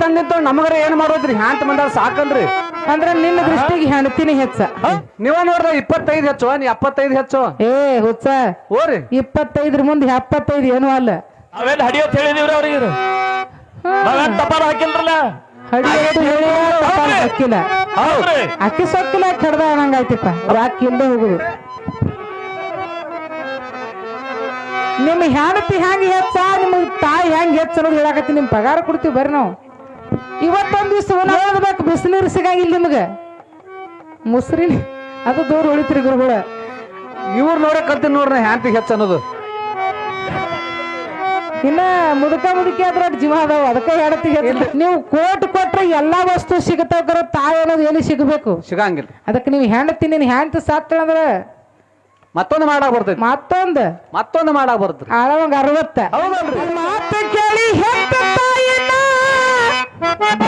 ತಂದಿತ್ತು ನಮಗರ ಏನ್ ಮಾಡೋದ್ರಿ? ಹ್ಯಾಂತ ಮಂದಾಳ ಸಾಕಲ್ರಿ ಅಂದ್ರ ನಿನ್ನ ದೃಷ್ಟಿಗೆ ಹೆಣ್ತಿನಿ ಹೆಚ್ಚ. ನೀವ ನೋಡ್ರ ಇಪ್ಪತ್ತೈದು ಹೆಚ್ಚು ನೀ ಎಪ್ಪತ್ತೈದು ಹೆಚ್ಚು? ಏ ಹುಚ್ಚ. ಓರಿ ಇಪ್ಪತ್ತೈದ್ರ ಮುಂದೆ ಎಪ್ಪತ್ತೈದು ಏನು ಅಲ್ಲ. ಅವೆಲ್ಲ ಹಡಿಯೋತ್ ಹೇಳಿದಿವ್ರ ಅವ್ರಿಗೆ ನಾವೇನ್ ತಪಾಲ ಹಾಕಿಲ್ರಲ್ಲ? ಹಡಿಯೋದು ಹೇಳಿ ತಪ್ಪಾಗ್ ಹಾಕಿಲ್ಲ. ಹೌದ್ರಿ. ಅಕ್ಕಿ ಸೊಕ್ಕಿಲ್ಲ ಕಡ್ದ ಅನ್ನಂಗಾಯ್ತಿಪ್ಪ. ರಾಕ್ ಇಲ್ಲದೆ ಹೋಗುದು. ನಿಮ್ ಹೆಂಡತಿ ಹೆಂಗ್ ಹೆಚ್ಚ? ನಿಮ್ ತಾಯಿ ಹೆಂಗ್ ಹೆಚ್ಚ ಅನ್ನೋದು ಹೇಳಕತ್ತಿ ನಿಮ್ ಪಗಾರ ಕೊಡ್ತೀವಿ ಬರ್ರಿ ನಾವು. ಇವತ್ತೊಂದ್ ದಿವಸ ಹೇಳ್ಬೇಕು ಬಿಸಿನೀರು ಸಿಗಂಗಿಲ್ಲ ನಿಮ್ಗೆ. ಮುಸ್ರಿ ಅದು ದೂರ ಉಳಿತ್ರಿ ಗುರುಗಳ. ಇವ್ರು ನೋಡಕತ್ತೀನಿ ನೋಡ್ರಿ ಹ್ಯಾಂತಿ ಹೆಚ್ಚ ಅನ್ನೋದು. ಇನ್ನ ಮುದುಕ ಮುದುಕಿ ಅದ್ರ ಜೀವ ಅದಾವ ಅದಕ್ಕೆ ಹೆಂಡತಿ ನೀವು ಕೋಟ್ ಕೊಟ್ರೆ ಎಲ್ಲಾ ವಸ್ತು ಸಿಗತಾವ್ಕರ ತಾಯಿ ಅನ್ನೋದು ಎಲ್ಲಿ ಸಿಗಬೇಕು? ಸಿಗಂಗಿಲ್ಲ. ಅದಕ್ಕೆ ನೀವು ಹೆಂಡತಿ ನಿನ್ ಹೆಂಡತಿ ಸಾತ್ತಳಂದ್ರ ಮತ್ತೊಂದು ಮಾಡಾಕ್ ಬರ್ತೈತಿ. ಮತ್ತೊಂದು. ಮತ್ತೊಂದು ಮಾಡಾಕ್ ಬರ್ತೈತಿ. ಅರವತ್ತ. ಹೌದಲ್ರಿ. Thank you.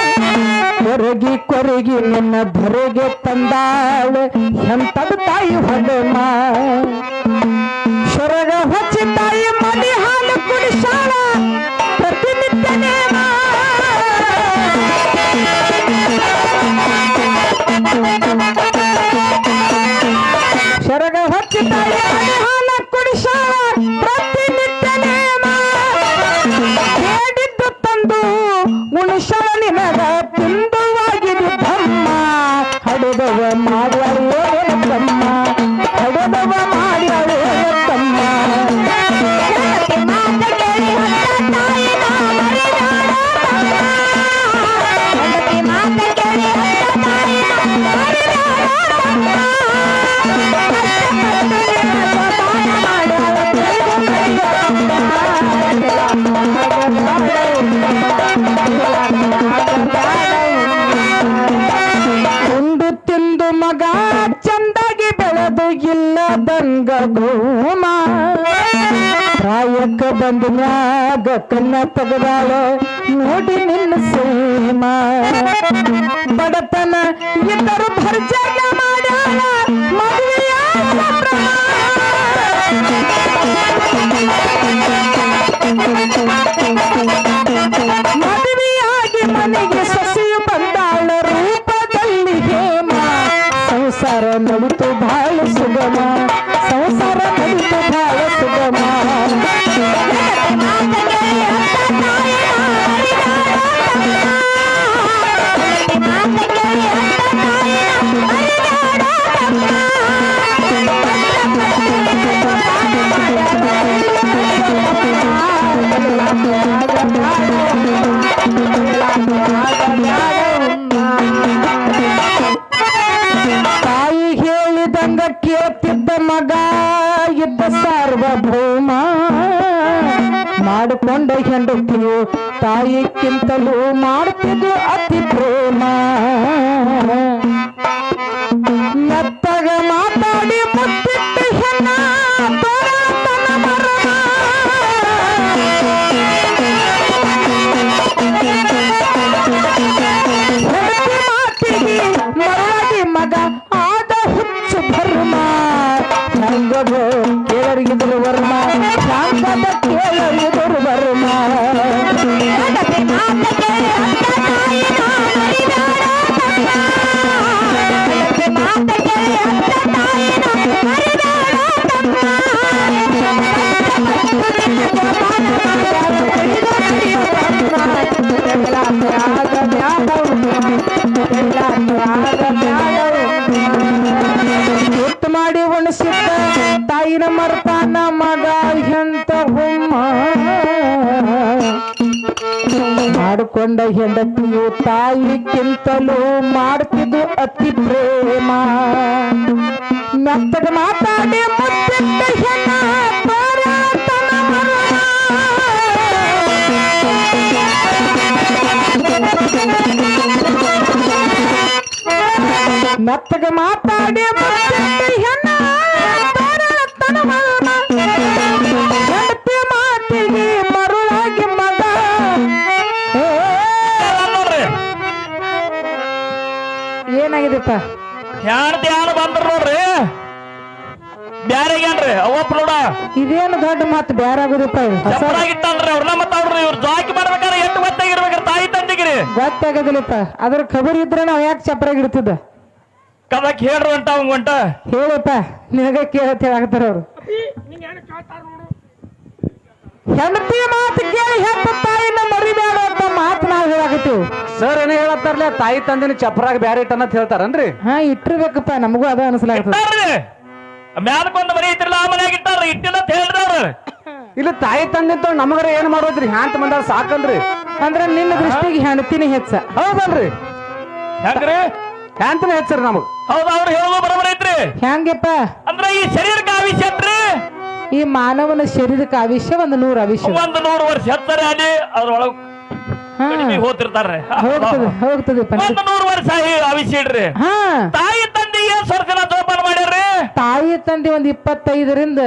ಕೊರಗಿ ಕೊರಗಿ ನಿನ್ನ ಧರೆಗೆ ತಂದಾಳ. ಎಂತದ ತಾಯಿ ಹೊಡೆಮ. ಶರಗ ಹಚ್ಚಿ ಪ್ರಾಯಕ್ಕ ಬಂದ ಮ್ಯಾಗ ಕನ್ನ ತೆಗದಾಳ. ನೋಡಿ ನಿನ್ನ ಸೇಮ. ಬಡತನ ಇದ್ದರು ಮದುವೆಯ ಸಂಭ್ರಮ. ಮದುವೆಯಾಗಿ ಮನೆಗೆ ಸಸಿಯು ಬಂದಾಳ. ರೂಪದಲ್ಲಿ ಹೇಮ. ಸಂಸಾರ ನಡಿತು ತಾಯಿ ಹೇಳಿದಂಗ ಕೇಳ್ತಿದ್ದ ಮಗ ಇದ್ದ ಸಾರ್ವಭೌಮ. ಮಾಡಿಕೊಂಡ ಹೆಂಡತಿಯು ತಾಯಿಕ್ಕಿಂತಲೂ ಮಾಡ್ತಿದ್ದು ಅತಿ ಪ್ರೇಮ. ತಾಯಿನ ಮರ್ತಾನ ಮಗ ಎಂತ ಹುಮ್ಮ. ಮಾಡಿಕೊಂಡ ಹೆಂಡತಿಯು ತಾಯಿಗಿಂತಲೂ ಮಾಡ್ತಿದ್ದು ಅತಿ ಪ್ರೇಮ. ಮೆತ್ತಗ ಮಾತಾಡಿ ಮುತ್ತಿಟ್ಟ ಹೆಣ್ಣ ಮಾತಾಡಿ ಮುತ್ತಿಟ್ಟ ಹೆಣ್ಣ ಪರಾತನ ಏನಾಗಿದೆಪ್ಪ ಹೆಣ್ತಿ ಯಾರು ಬಂದ್ರ ನೋಡ್ರಿ? ಬ್ಯಾರೆಗೇನ್ರಿ ಅವಪ್ಪ ನೋಡ. ಇದೇನು ದೊಡ್ಡ ಮಾತು ಬ್ಯಾರೆ ಚಪ್ಪರಾಗಿತ್ತಲ್ರಿ ಅವ್ರನ್ನ ಮತ್ತ ಅವ್ರ ಇವ್ರು ಜಾಕಿ ಮಾಡ್ಬೇಕಾದ್ರೆ ಎಷ್ಟು ಗೊತ್ತಾಗಿರ್ಬೇಕ್ರಿ ತಾಯಿ ತಂದಿಗಿರಿ ಗೊತ್ತಾಗದಿಲ್ಲಪ್ಪ. ಅದ್ರ ಖಬರ್ ಇದ್ರೆ ನಾವು ಯಾಕೆ ಚಪ್ಪರಾಗಿರ್ತದ ಇಡ್ತಿದ್ದ ಕದಕ್ ಹೇಳ್ರಿ ಅಂತ ಅವಂಗ ಹೊಂಟ ಹೇಳಪ್ಪ. ನಿನಗ ಕೇಳತ್ ಹೇಳಾಕತ್ತಾರ ಅವ್ರು. ಹೆಂಡತಿ ಮಾತು ಕೇಳಿ ಹೆತ್ತ ತಾಯಿನ ಮರಿಬೇಡ ಅಂತ ಮಾತು ನಾವು ಹೇಳಾಕತ್ತೀವಿ. ಸರ್ ಏನ ಹೇಳತ್ತಾರಲ್ಲ ತಾಯಿ ತಂದಿನ ಚಪ್ರಾಗ ಬ್ಯಾರೆ ಇಟ್ಟನ ಅಂತ ಹೇಳ್ತಾರನ್ರಿ? ಹಾ ಇಟ್ಟಿರ್ಬೇಕಪ್ಪ ನಮಗೂ ಅದ ಅನ್ಸಲಾಗ್ತದ ಮ್ಯಾಲಕ್ಕೊಂದು ಮರಿ ಐತಿರಲ್ಲ ಆ ಮನ್ಯಾಗ ಇಟ್ಟಾರ ಇಟ್ಟಿಲ್ಲ ಅಂತ ಹೇಳ್ರಿ ಅವ್ರು ಇಲ್ಲಿ ತಾಯಿ ತಂದಿತ್ತು ನಮಗರ ಏನ್ ಮಾಡೋದ್ರಿ? ಹ್ಯಾಂತ ಬಂದಾರ ಸಾಕಲ್ರಿ ಅಂದ್ರೆ ನಿನ್ನ ದೃಷ್ಟಿಗೆ ಹೆಂಡತಿನ ಹೆಚ್ಚ. ಹೌದಲ್ರಿ. ಹೆಂಗ್ರಿ? ಹ್ಯಾಂತನ ಹೆಚ್ಚರಿ ನಮಗ್. ಹೌದು ಅವ್ರು ಹೇಳೋದು ಬರಬರೈತ್ರಿ ಐತ್ರಿ. ಹೆಂಗಪ್ಪ? ಅಂದ್ರ ಈ ಶರೀರಕ್ಕೆ ಆವಿಷ್ಯ ಐತ್ರಿ ಈ ಮಾನವನ ಶರೀರಕ್ಕೆ ಆವಿಷ್ಯ ಒಂದು ನೂರ ಅವಿಷ್ಯ ಒಂದು ನೂರು ವರ್ಷ ಹೆಚ್ಚರೆ ಅಲ್ಲಿ ಅದ್ರೊಳಗ್ ಕಡಿಮೆ ಹೋಗ್ತದೆ ಒಂದು ನೂರು ವರ್ಷ ಆಗಿ ಆವಿಷ್ಯ ಇಡ್ರಿ. ಹಾ. ತಾಯಿ ತಂದೆ ಏನ್ ಸ್ವರ್ಗನ ಜೋಪಾನ ಮಾಡ್ಯಾರ್ರಿ? ತಾಯಿ ತಂದೆ ಒಂದು ಇಪ್ಪತ್ತೈದರಿಂದ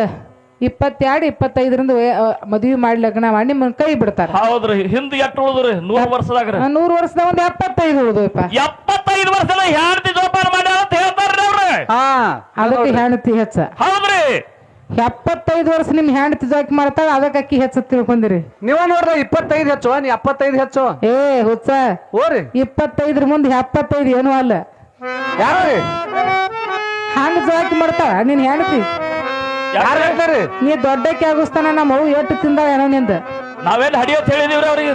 ಇಪ್ಪತ್ತೆರಡು ಇಪ್ಪತ್ತೈದರಿಂದ ವಯ- ಅ, ಮದುವೆ ಮಾಡಿ ಲಗ್ನ ಮಾಡಿ ನಿಮ್ಮನ್ನ ಕೈ ಬಿಡ್ತಾರ. ಹೌದ್ರಿ ಹಿಂದ್ ಉಳಿದ್ರಿ? ನೂರು ವರ್ಷದಾಗ್ರಿ. ಆ, ನೂರು ವರ್ಷದಾಗ ಒಂದು ಎಪ್ಪತ್ತೈದು ಉಳಿದಪ್ಪ ಎಪ್ಪತ್ತೈದು ವರ್ಷದ ಹೆಂಡತಿ ಜೋಪಾನ ಮಾಡ್ಯಾರ ಅಂತ ಹೇಳ್ತಾರ್ರಿ ಅವ್ರು. ಹಾ. ಅದಕ್ಕೆ ಹೆಂಡತಿ ಹೆಚ್ಚ. ಹೌದ್ರಿ. ಎಪ್ಪತ್ತೈದು ವರ್ಷ ನಿಮ್ ಹ್ಯಾಂಡ್ ಜಾಕಿ ಮಾಡ್ತಾಳ ಅದಕ್ಕೆ ಅಕ್ಕಿ ಹೆಚ್ಚು ತಿಳ್ಕೊಂಡಿರಿ ನೀವ ನೋಡ್ರ ಇಪ್ಪತ್ತೈದು ಹೆಚ್ಚು ನೀ ಎಪ್ಪತ್ತೈದು ಹೆಚ್ಚು. ಏ ಹುಚ್ಚ. ಓರಿ ಇಪ್ಪತ್ತೈದ್ರ ಮುಂದೆ ಎಪ್ಪತ್ತೈದು ಏನು ಅಲ್ಲ. ಯಾಕ್ರಿ ಹಂಗ ಜಾಕಿ ಮಾಡ್ತಾಳ ನಿನ್ ಹೆಂಡತಿ. ಯಾರು ಹೇಳ್ತಾರಿ? ನೀ ದೊಡ್ಡಕ್ಕೆ ಆಗಿಸ್ತಾನ ನಮ್ಮ ಅವು ಎಷ್ಟು ತಿಂದಾಳ ಏನೋ ನಿಂದ ನಾವೇನ್ ಹಡಿಯೋತ್ ಹೇಳಿದೀವ್ರಿ ಅವ್ರಿಗೆ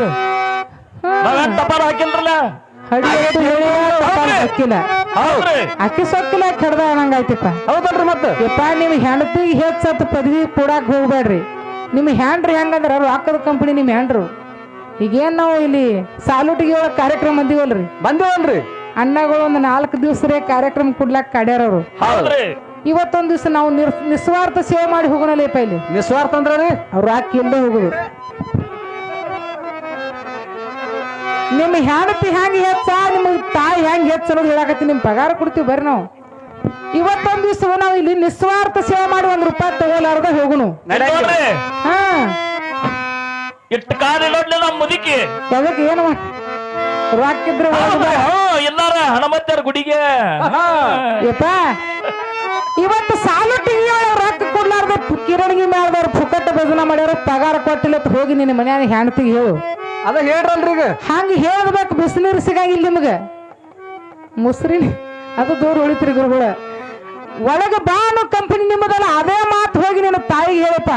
ನಾವೇನ್ ಹಾಕಿಲ್ರಲ್ಲ? ಹೌದ್ರಿ. ಅಕ್ಕಿ ಸೊಕ್ಕಿಲ್ಲ ಕಡ್ದ ಅನ್ನಂಗಾಯ್ತಿಪ್ಪ ಹೌದಲ್ರಿ ಮತ್ತೆ? ಯಪ್ಪ ನಿಮ್ ಹೆಂಡತಿಗೆ ಹೆಚ್ಚತ್ ಪದವಿ ಕೊಡಾಕ್ ಹೋಗ್ಬೇಡ್ರಿ ನಿಮ್ ಹ್ಯಾಂಡ್ರಿ ಹೆಂಗಂದ್ರ ರೊಕ್ಕದ ಕಂಪನಿ ನಿಮ್ ಹ್ಯಾಂಡ್ರು ಈಗೇನ್ ನಾವು ಇಲ್ಲಿ ಸಾಲುಟಿಗೆ ಒಳಗ್ ಕಾರ್ಯಕ್ರಮ ಬಂದಿವಲ್ರಿ. ಬಂದಿವಲ್ರಿ. ಅಣ್ಣಗಳು ಒಂದ್ ನಾಲ್ಕು ದಿವಸರೇ ಕಾರ್ಯಕ್ರಮ ಕೊಡ್ಲಾಕ್ ಕಾಡ್ಯಾರ ಅವ್ರು. ಹೌದ್ರಿ. ಇವತ್ತೊಂದ್ ದಿವಸ ನಾವು ನಿಸ್ವಾರ್ಥ ಸೇವೆ ಮಾಡಿ ಹೋಗೋಣ ಲೇಪ ಇಲ್ಲಿ. ನಿಸ್ವಾರ್ಥ ಅಂದ್ರ ರೀ ಅವ್ರು ಹಾಕಿ ಇಲ್ಲದೆ ಹೋಗುದು. ನಿಮ್ ಹೆಂಡತಿ ಹೆಂಗ್ ಹೆಚ್ಚ? ನಿಮ್ಮ ತಾಯಿ ಹೆಂಗ್ ಹೆಚ್ಚ ಅನ್ನೋದು ಹೇಳಕತ್ತಿ ನಿಮ್ ಪಗಾರ ಕೊಡ್ತೀವಿ ಬರ್ರಿ ನಾವು. ಇವತ್ತೊಂದ್ ದಿವಸ ನಾವು ಇಲ್ಲಿ ನಿಸ್ವಾರ್ಥ ಸೇವೆ ಮಾಡಿ ಒಂದ್ ರೂಪಾಯಿ ತಗೋಲಾರ್ದ ಹೋಗುನು. ಹಾ. ಇಟ್ಟು ಕಾಲಿ ನೋಡ್ಲಿ ನಮ್ ಮುದುಕಿ. ಅದಕ್ಕೆ ಏನು ಒಳಗ್. ಹ್ಞೂ ಎಲ್ಲಾರ ಹಣಮತ್ಯಾರ ಗುಡಿಗೆ. ಯಪ್ಪ ಇವತ್ತು ಸಾಲುಟ್ಟಿಗೆ ರೊಕ್ಕ ಕೊಡ್ಲಾರ್ದ ಕಿರಣಿಗೆ ಮೇಲೆ ಪುಕ್ಕಟ್ಟ ಭಜನ ಮಾಡ್ಯಾರ ಪಗಾರ ಕೊಟ್ಟಿಲ್ಲ ಹೋಗಿ ನಿನ್ನ ಮನ್ಯಾಗ ಹೆಣ್ತಿಗೆ ಹೇಳು. ಅದ ಹೇಳ್ರಲ್ರಿ ಈಗ. ಹಂಗ ಹೇಳ್ಬೇಕು ಬಿಸಿನೀರು ಸಿಗಂಗಿಲ್ಲ ನಿಮ್ಗೆ. ಮುಸ್ರಿ ಅದು ದೂರ ಉಳಿತ್ರಿ ಗುರುಗಳ. ಒಳಗ ಬಾ ಅನ್ನೋ ಕಂಪನಿ ನಿಮ್ಮದಲ್ಲ ಅದೇ ಮಾತು ಹೋಗಿ ನಿನ್ನ ತಾಯಿಗೆ ಹೇಳಪ್ಪ.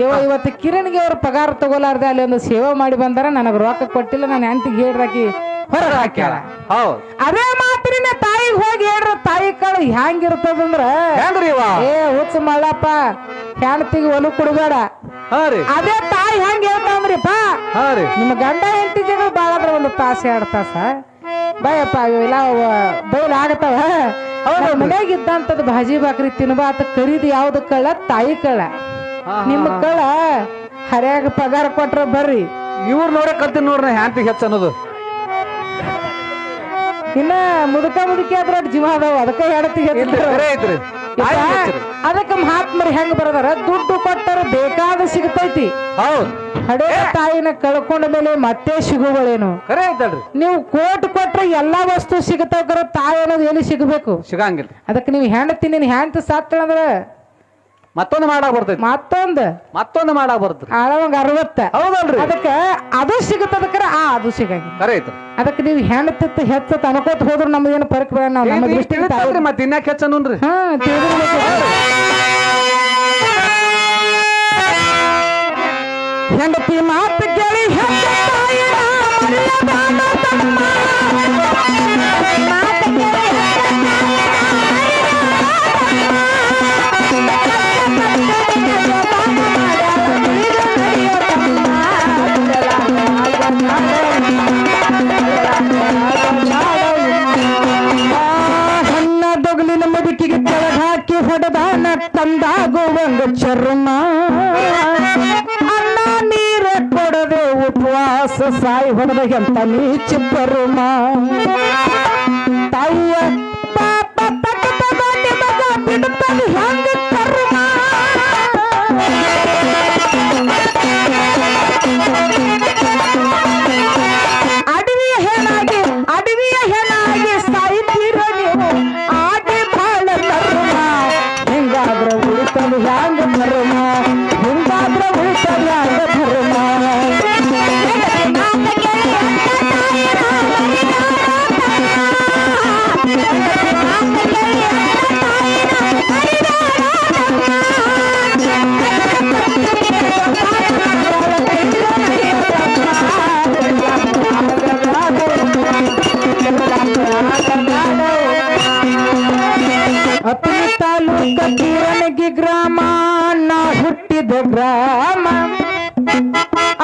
ಇವ ಇವತ್ತು ಕಿರಣ್ಗೆ ಅವ್ರ ಪಗಾರ ತಗೋಲಾರ್ದೆ ಅಲ್ಲಿ ಒಂದು ಸೇವೆ ಮಾಡಿ ಬಂದಾರ ನನಗೆ ರೊಕ್ಕ ಕೊಟ್ಟಿಲ್ಲ ನಾನು ಹೆಂಡತಿಗೆ ಹೇಳ್ರಾಕಿ ಹೊರ ಹಾಕ್ಯಾಳ ಹೌದ್. ಅದೇ ಮಾತು ನಿನ್ನ ತಾಯಿಗೆ ಹೋಗಿ ಹೇಳ್ರ ತಾಯಿ ಕಾಳು ಹೆಂಗಿರ್ತದಂದ್ರ ಏ ಹುಚ್ಚ ಮಳ್ಳಪ್ಪ ಹೆಂಡತಿಗೆ ಒಲು ಕೊಡಬೇಡ. ಅದೇ ತಾಯಿ ಹೆಂಗ್ ಹೇಳ್ತಾಂದ್ರಿಪ್ಪ ಹಾ ರೀ. ನಿಮ್ಮ ಗಂಡ ಹೆಂಡತಿ ಜಗಳ ಬಾಳ ಆದ್ರ ಒಂದು ತಾಸ ಎರಡು ತಾಸ. ಬಯಪ್ಪ ಇವೆಲ್ಲ ಬೈಲ್ ಆಗತ್ತವ. ಮನ್ಯಾಗ ಇದ್ದಂತದ್ ಭಾಜಿ ಬಾಕ್ರಿ ತಿನ್ಬಾತ ಕರಿದು ಯಾವ್ದು ಕಳ್ಳ ತಾಯಿ ಕಳ್ಳ. ನಿಮ್ಮ ಕಳ್ಳ ಹರ್ಯಾಗ ಪಗಾರ ಕೊಟ್ರ ಬರ್ರಿ. ಇವ್ರು ನೋಡ ಕಲ್ತೀನಿ ನೋಡ್ರಿ ಹ್ಯಾಂತಿ ಹೆಚ್ಚ ಅನ್ನೋದು. ಇನ್ನ ಮುದುಕ ಮುದುಕಿ ಆದ್ರ ಜೀವ ಅದಾವ ಅದಕ್ಕೆ ಹೆಡತಿ ಇಲ್ರಿ ತಾಯಿ ಮಹಾತ್ಮರು ಹೆಂಗ್ ಬರದಾರ? ದುಡ್ಡು ಕೊಟ್ಟರೆ ಬೇಕಾದ ಸಿಗತೈತಿ. ಹೌದು. ಹಡೇ ತಾಯಿನ ಕಳ್ಕೊಂಡ ಮೇಲೆ ಮತ್ತೆ ಸಿಗುಗಳೇನು ಐತಲ್ರಿ. ನೀವು ಕೋಟ್ ಕೊಟ್ರೆ ಎಲ್ಲಾ ವಸ್ತು ಸಿಗತಾವ್ರ ತಾಯಿ ಅನ್ನೋದು ಎಲ್ಲಿ ಸಿಗಬೇಕು? ಸಿಗಂಗಿಲ್ಲ. ಅದಕ್ಕೆ ನೀವು ಹೆಂಡತಿ ನಿನ್ ಹೆಂಡತಿ ಸಾತ್ತಳಂದ್ರ ಮತ್ತೊಂದು ಮಾಡಾಕ್ ಬರ್ತೈತಿ ಮತ್ತೊಂದ್? ಮತ್ತೊಂದು ಮಾಡಾಕ್ ಬರ್ತೈತಿ ಆಳವಂಗ ಅರವತ್ತ. ಹೌದಲ್ರಿ. ಅದಕ್ಕೆ ಅದು ಸಿಗತ್ತದಕ್ರ ಆ ಅದು ಸಿಗಂಗಿಲ್ಲ. ಐತ್ರಿ. ಅದಕ್ಕೆ ನೀವು ಹೆಂಡತಿ ಹೆಚ್ಚ ಅನ್ಕೋತ ಹೋದ್ರ ನಮ್ದೇನು ಪರಕ್ ಬೇಡ ನಾವು ನಮ್ಮ ದೃಷ್ಟಿಗೆ ತಾಯಿ ಮತ್ತೆ ಇನ್ಯಾಕ ಹೆಚ್ಚ ಹಾ ತಿಳಿದಿರ್ಬೇಕು. ಹೆಂಡತಿ ಮಾತು ಕೇಳಿ ಹೆತ್ತ ತಾಯಿ ರಾಮನ ತಮ್ಮ ಮಾತು ಕೇಳಿ ಚರ್ಮ ಕೆಲಸ ಸಾಯಿ ಹೊಡೆದ ಎಂತ ನೀಚ ಬರುಮ ತಾಯಿಯ ಪಾಪ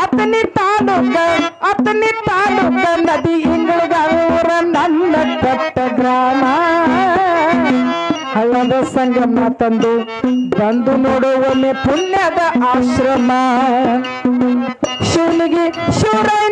ಅತನಿ ತಾಲೂಕ ಅತನಿ ತಾಲೂಕ ನದಿ ಇಂಗಳೂರ ನನ್ನ ಕಟ್ಟ ಗ್ರಾಮ ಹಳ್ಳದ ಸಂಗಮ ತಂದು ಬಂದು ನೋಡುವಲ್ಲಿ ಪುಣ್ಯದ ಆಶ್ರಮ ಶಿವನಿಗೆ ಶಿವರಾಯ